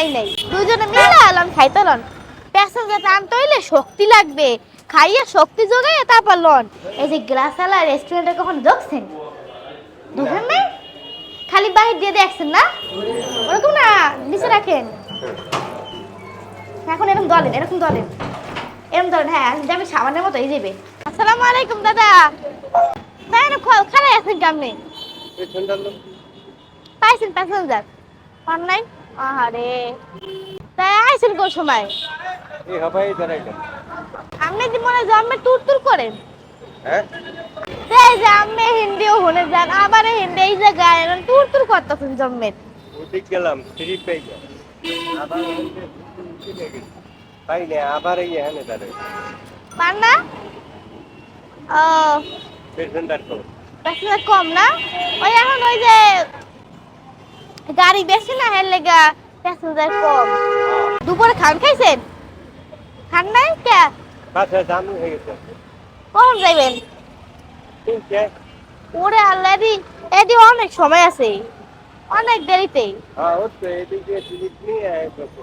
খাই নাই। দুজনে মিলে আলন খাইতে লন। প্যাসেঞ্জার টানতে হইলে শক্তি লাগবে। খাইয়ে শক্তি যোগাইয়ে তারপর লন। এই যে গ্লাসালা রেস্টুরেন্টে কখন ঢুকছেন? ঢুকেন নাই? খালি বাহির দিয়ে দেখছেন না? ওরকম না নিচে রাখেন। এখন এরকম দলেন এরকম দলেন। এরকম দলেন হ্যাঁ যাবে সাবানের মতো এই যাবে আসসালামু আলাইকুম দাদা। তাই না খারাই আছেন কেমনি? পাইছেন প্যাসেঞ্জার পান নাই? আহারে। তাই আইছেন কোন সময়? এই হবাই দাঁড়াইলেন আপনি কি মনে জন্মে তুর তুর করেন? হ্যাঁ? এই যে আমি হিন্দিও শুনে যান আবার হিন্দি এই জায়গায় এরকম তুর তুর করতেছেন জন্মের ওদিক গেলাম থ্রি পেয়ে গেল আবার ওদিকে চলে গেছি। পাই না আবার এই এখানে দাঁড়াই পান না? ও। পেশেন্টার প্যাসেঞ্জার কম না? ওই এখন ওই যে গাড়ি বেশি না হের লেগা প্যাসেঞ্জার কম। দুপুরে খান খাইছেন? খান নাই কে? হয়ে গেছে। কখন যাইবেন? তিনটে। ওরে আল্লাহ রে এদি অনেক সময় আছে। অনেক দেরিতে। হ্যাঁ ও এদিকে টিকিট নিয়ে বসে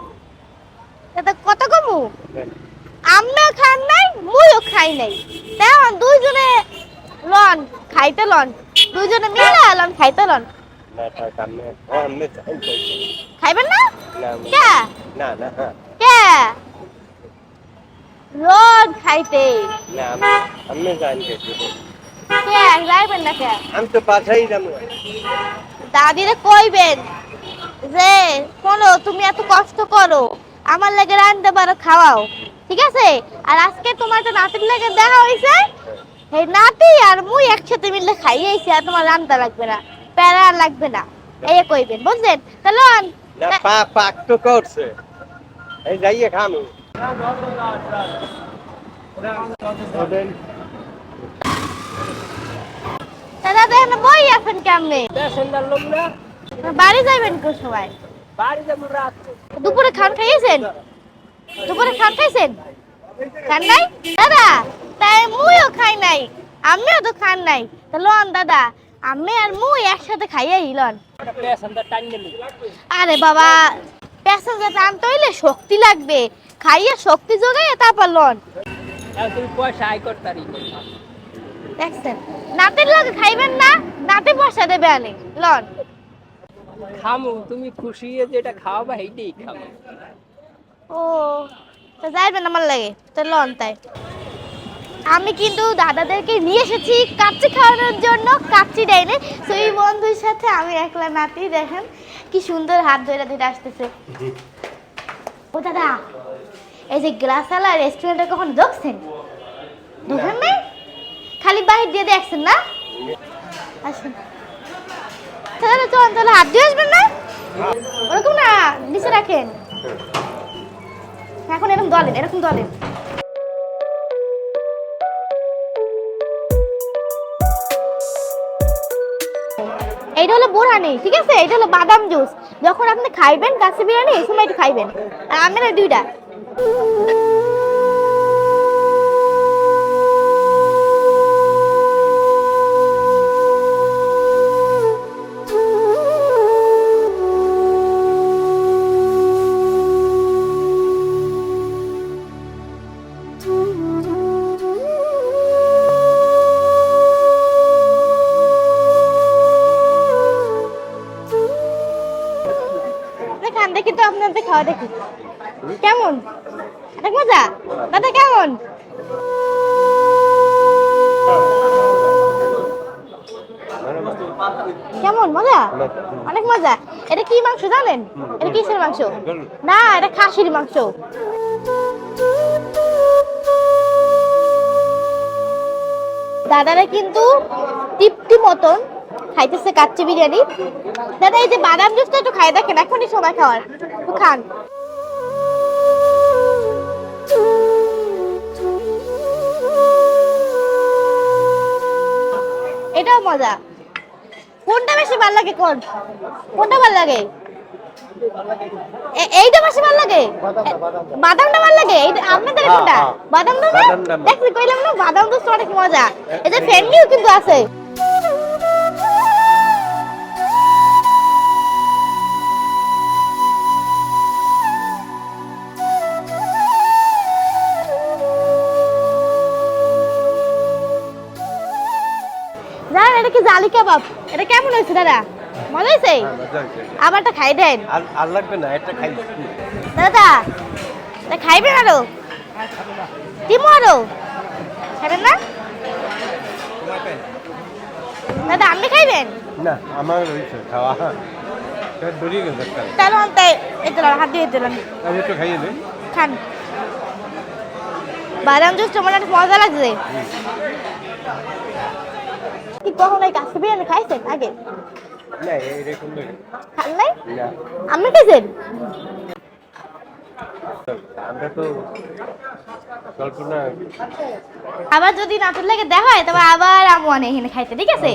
এটা কত কমু? আমিও খান নাই মুইও খাই নাই। তেমন দুইজনে লন খাইতে লন। দুইজনে মিলে লন খাইতে লন। চাই। খাইবেন না? কে? না না। কে? লন খাইতে। না আমি- আমি জানি গেছি কে? যাইবেন না কে? আমি তো পাঠাই যাব দাদিরে কইবেন যে শোনো তুমি এত কষ্ট করো। আমার লাগে রান্না পারো খাওয়াও ঠিক আছে? আর আজকে তোমার তো নাতির লাগে দেখা হয়েছে এই নাতি আর মুই একসাথে মিলে খাইয়েছি আর তোমার রান্না লাগবে না প্যারা লাগবে না। এই কইবেন বুঝলেন? তাহলে না, পা করছে। এই দাদা বই আছেন কেমনে? বাড়ি যাইবেন যাব রাত দুপুরে খান খাইয়েছেন? দুপুরে খান খাইছেন? খান নাই? দাদা, তাই মুইও খাই নাই। আমিও তো খান নাই। তা লন, দাদা আমি আর মুই একসাথে খাইয়ে হিলন। আরে বাবা প্যাসেঞ্জার টানতে হইলে শক্তি লাগবে। খাইয়ে শক্তি যোগাইয়ে তারপর লন। দেখছেন নাতির লগে খাইবেন না নাতে পয়সা দেবে আনে। লন। খামু তুমি খুশি হয়ে যেটা খাওয়াবা সেইটাই খামু। ও তা যাইবেন আমার লাগে। তো লন তাই। আমি কিন্তু দাদাদেরকে নিয়ে এসেছি কাচ্চি খাওয়ানোর জন্য কাচ্চি ডাইনে। সেই বন্ধুর সাথে আমি একলা নাতি, দেখেন কি সুন্দর হাত ধরে ধরে আসতেছে। ও দাদা, এই যে গ্লাসালা রেস্টুরেন্টে কখন ঢুকছেন? ঢুকেন নাই? খালি বাহির দিয়ে দেখছেন না? আসুন। তাহলে চলুন, তাহলে হাত দিয়ে আসবেন না? ওরকম না, নিচে রাখেন। এখন এরকম দলেন এরকম দলেন। এইটা হলো বোরানি ঠিক আছে? এটা হলো বাদাম জুস। যখন আপনি খাইবেন কাছে বিরিয়ানি, এই সময় একটু খাইবেন। আর দুইটা। দেখান দেখি তো আপনাদের খাওয়া দেখি। কেমন? অনেক মজা? দাদা, কেমন? কেমন? মজা? অনেক মজা। এটা কি মাংস জানেন? এটা কিসের মাংস? না, এটা খাসির মাংস। দাদারা কিন্তু তৃপ্তি মতন খাইতেছে কাচ্চি বিরিয়ানি। দাদা এই যে বাদাম জুসটা একটু খাই দেখেন এখনই সময় খাওয়ার। একটু খান। এটাও মজা। কোনটা বেশি ভালো লাগে কোন? কোনটা ভালো লাগে? এইটা বেশি ভালো লাগে? বাদামটা ভালো লাগে? এইটা আপনাদের হ্যাঁ, কোনটা? হ্যাঁ। বাদামটা। দেখছি কইলাম না বাদাম তো অনেক মজা। এই যে ফ্যান্ডিও কিন্তু আছে। আলি কাবাব? এটা কেমন হয়েছে দাদা? মজা হয়েছে? হ্যাঁ, আমারটা খাই দেন। আর লাগবে না এটা খাই দাদা এটা খাইবেন আরও? দিমু আরও? খাবেন না? দাদা আপনি খাইবেন? না আমার রয়েছে খাওয়া। পেট গেছে একটা। তাহলে অন্তে এতে হাত দিয়ে দিলাম আমি একটু খাইয়ে দিই খান। বাদাম জুস তোমার মজা লাগছে। কি কখনো এই কাছে বিরিয়ানি খাইছেন আগে? খান নাই? আপনি খাইছেন? আবার যদি নাটুর লাগে দেখা হয় তবে আবার আমু অনেক এখানে খাইতে ঠিক আছে?